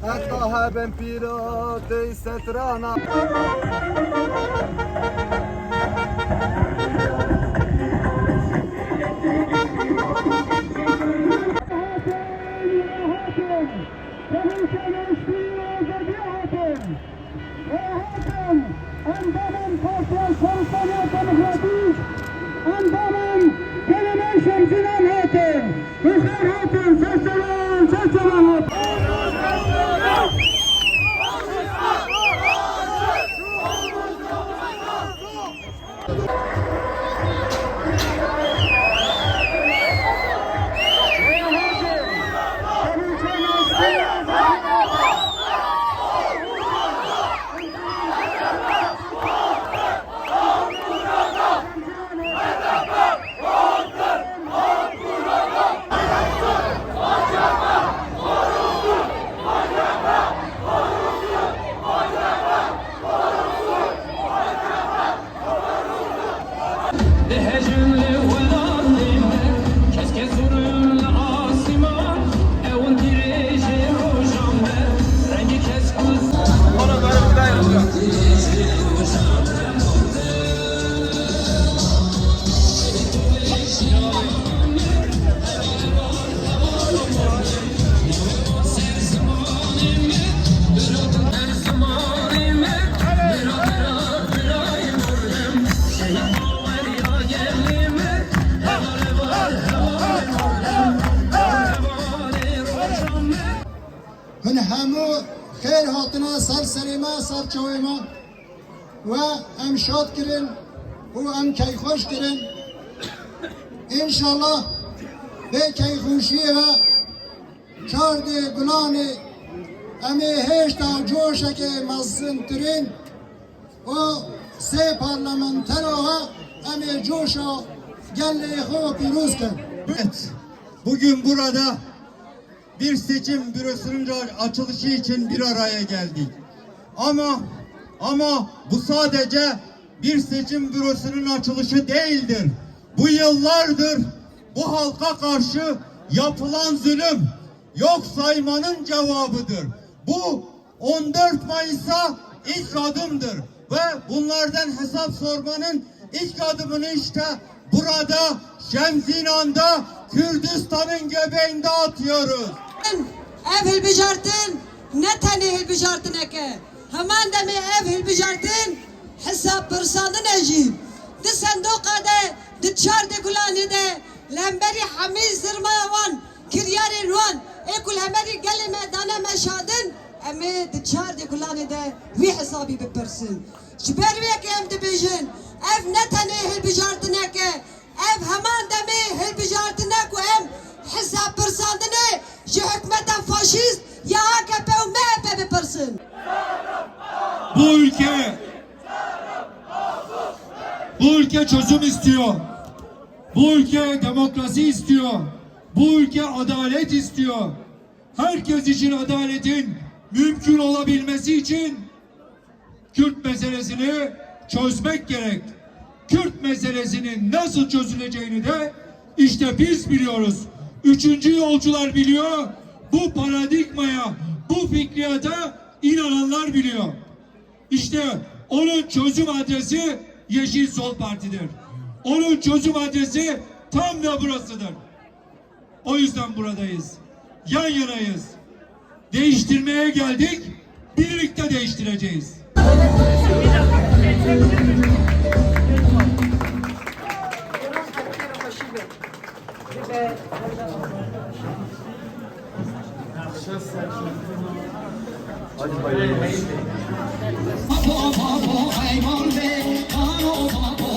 Hatta haben piro de setrana Tecrübe هن همو خیر هاتنا سر سریما سر چویما و ام شاد کرن و ام کی خوش کرن انشالله به کی خوشی و چارد گلان امی هشتا جوشه که مزن ترین و سه پارلمانتر و امی جوشا گله خو پیروز کرد Evet, bugün burada bir seçim bürosunun açılışı için bir araya geldik. Ama ama bu sadece bir seçim bürosunun açılışı değildir. Bu yıllardır bu halka karşı yapılan zulüm yok saymanın cevabıdır. Bu 14 Mayıs'a ilk adımdır ve bunlardan hesap sormanın ilk adımını işte burada Şemzinan'da Kürdistan'ın göbeğinde atıyoruz. Ev hilbijartin ne tane hilbijartin eke? Hemen de mi ev hilbijartin hesap pırsandın ejim di sendoka de di çar de gulani de. Lemberi hamiz zirmayavan kiryari ruan. Ekul hemeri geli meydana meşadın emi di çar de gulani de vi hesabı bipirsin Şüper ve ki em dibijin ev ne tane hilbijartin eke? Ev hemen de mi hilbijartin eke em? Hesap pırsandını ji Bipirsin. Bu ülke bu ülke çözüm istiyor. Bu ülke demokrasi istiyor. Bu ülke adalet istiyor. Herkes için adaletin mümkün olabilmesi için Kürt meselesini çözmek gerek. Kürt meselesinin nasıl çözüleceğini de işte biz biliyoruz. Üçüncü yolcular biliyor. Bu paradigmaya, bu fikriyata inananlar biliyor. İşte onun çözüm adresi Yeşil Sol Parti'dir. Onun çözüm adresi tam da burasıdır. O yüzden buradayız. Yan yanayız. Değiştirmeye geldik. Birlikte değiştireceğiz. Babo kano babo